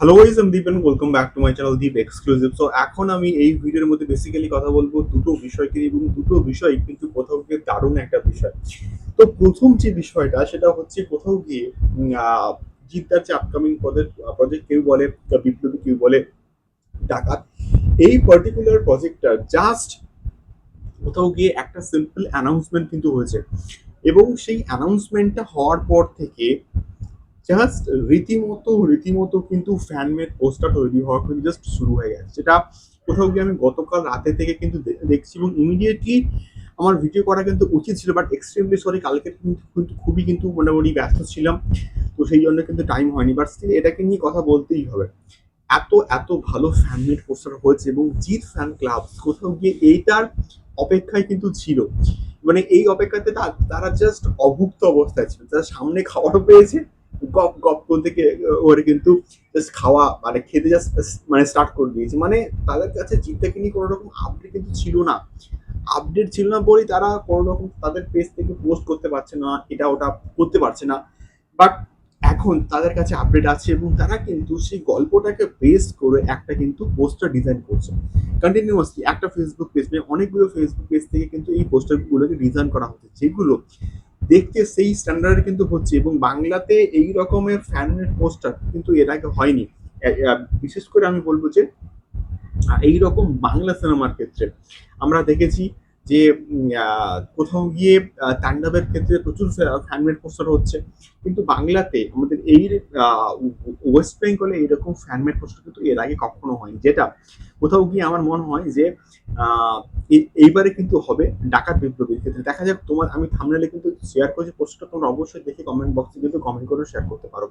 Hello guys আমি Deep and welcome back to my channel Deep exclusive so এখন আমি এই ভিডিওর মধ্যে বেসিক্যালি কথা বলব দুটো বিষয়কে এবং দুটো বিষয় কিন্তু কোথাও গিয়ে দারুণ একটা বিষয়। তো প্রথম যে বিষয়টা, সেটা হচ্ছে কোথাও গিয়ে জিদ্দার যে আপকামিং প্রজেক্ট প্রজেক্ট কেউ বলে বিপ্লবী কেউ বলে, ডাকাত, এই পার্টিকুলার প্রজেক্টটা জাস্ট কোথাও গিয়ে একটা সিম্পল অ্যানাউন্সমেন্ট কিন্তু হয়েছে। এবং সেই অ্যানাউন্সমেন্টটা হওয়ার পর থেকে জাস্ট রীতিমতো রীতিমতো কিন্তু ফ্যানমেড পোস্টার তৈরি হওয়া কিন্তু জাস্ট শুরু হয়ে গেছে। যেটা কোথাও গিয়ে আমি গতকাল রাতে থেকে কিন্তু দেখছি এবং ইমিডিয়েটলি আমার ভিডিও করা কিন্তু উচিত ছিল বাট এক্সট্রিমলি সরি কালকে কিন্তু কিন্তু খুবই কিন্তু মোটামুটি ব্যস্ত ছিলাম, তো সেই জন্য কিন্তু টাইম হয়নি। বাট স্টিল এটাকে নিয়ে কথা বলতেই হবে। এত এত ভালো ফ্যানমেড পোস্টার হয়েছে এবং জিৎ ফ্যান ক্লাব কোথাও গিয়ে এইটার অপেক্ষায় কিন্তু ছিল। মানে এই অপেক্ষাতে তারা জাস্ট অভুক্ত অবস্থায় ছিল। তারা সামনে খাওয়ারও পেয়েছে গপ গপ করতে কে- ওরে কিন্তু জাস্ট খাওয়া মানে খেতে জাস্ট মানে স্টার্ট করে দিয়েছে। মানে তাদের কাছে জিতটাকে নিয়ে কোনো রকম আপডেট কিন্তু ছিল না। আপডেট ছিল না বলেই তারা কোনো রকম তাদের পেজ থেকে পোস্ট করতে পারছে না, এটা ওটা করতে পারছে না। বাট এখন তাদের কাছে আপডেট আছে এবং তারা কিন্তু সেই গল্পটাকে বেস করে একটা কিন্তু পোস্টার ডিজাইন করছে। কন্টিনিউয়াসলি একটা ফেসবুক পেজ মানে অনেকগুলো ফেসবুক পেজ থেকে কিন্তু এই পোস্টারগুলোকে ডিজাইন করা হচ্ছে। যেগুলো দেখতে সেই স্ট্যান্ডার্ড কিন্তু হচ্ছে এবং বাংলাতে এই রকমের ফ্যানের পোস্টার কিন্তু এর আগে হয়নি। বিশেষ করে আমি বলব যে, এই রকম বাংলা সিনেমার ক্ষেত্রে আমরা দেখেছি যে কোথাও গিয়ে তাণ্ডবের ক্ষেত্রে প্রচুর ফ্যানমেড পোস্টার হচ্ছে। কিন্তু বাংলাতে আমাদের এই ওয়েস্ট বেঙ্গলে এইরকম ফ্যানমেড পোস্টার কিন্তু এর আগে কখনো হয়নি। যেটা কোথাও গিয়ে আমার মনে হয় যে এই- এইবারে কিন্তু হবে ডাকাত বিপ্লবীর ক্ষেত্রে। দেখা যাক, তোমার, আমি থামনেলে কিন্তু শেয়ার করেছি পোস্টটা তোমরা অবশ্যই দেখে কমেন্ট বক্সে কিন্তু কমেন্ট করে শেয়ার করতে পারো।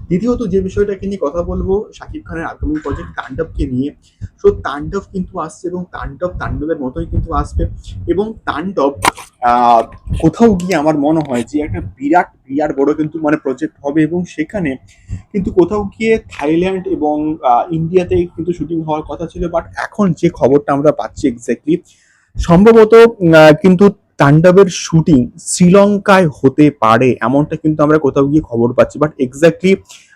দ্বিতীয়ত যে বিষয়টাকে নিয়ে কথা বলব, শাকিব খানের আপকামিং প্রজেক্ট তাণ্ডবকে নিয়ে। সো তাণ্ডব কিন্তু আসছে এবং তাণ্ডব তাণ্ডবের মতোই কিন্তু আসবে। এবং তাণ্ডব কোথাও গিয়ে আমার মনে হয় যে একটা বিরাট বিরাট বড় কিন্তু মানে প্রজেক্ট হবে এবং সেখানে কিন্তু কোথাও গিয়ে থাইল্যান্ড এবং ইন্ডিয়াতে কিন্তু শুটিং হওয়ার কথা ছিল বাট এখন যে খবরটা আমরা পাচ্ছি এক্স্যাক্টলি সম্ভবত কিন্তু তাণ্ডবের শুটিং শ্রীলঙ্কায় হতে পারে, এমনটা কিন্তু আমরা কোথাও গিয়ে খবর পাচ্ছি বাট এক্স্যাক্টলি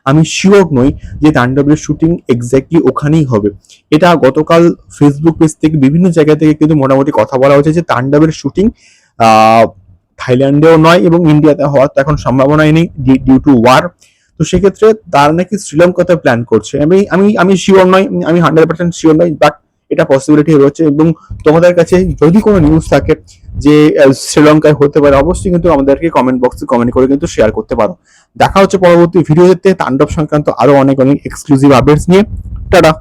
আমি শিওর নই যে তাণ্ডবের শুটিং এক্স্যাক্টলি ওখানেই হবে। এটা গতকাল ফেসবুক পেজ থেকে বিভিন্ন জায়গা থেকে কিন্তু মোটামুটি কথা বলা হয়েছে যে তাণ্ডবের শুটিং থাইল্যান্ডেও নয় এবং ইন্ডিয়াতে হওয়ার তো এখন সম্ভাবনাই নেই ডিউ টু ওয়ার তো সেক্ষেত্রে তার নাকি শ্রীলঙ্কাতে প্ল্যান করছে। আমি আমি আমি শিওর নই, আমি হান্ড্রেড পার্সেন্ট শিওর নই বাট এটা পসিবিলিটি রয়েছে এবং তোমাদের কাছে যদি কোনো নিউজ থাকে যে শ্রীলঙ্কায় হতে পারে, অবশ্যই কিন্তু আমাদেরকে কমেন্ট বক্সে কমেন্ট করে কিন্তু শেয়ার করতে পারো। দেখা হচ্ছে পরবর্তী ভিডিওতে তাণ্ডব সংক্রান্ত আরও অনেক অনেক এক্সক্লুসিভ আপডেটস নিয়ে। টাটা!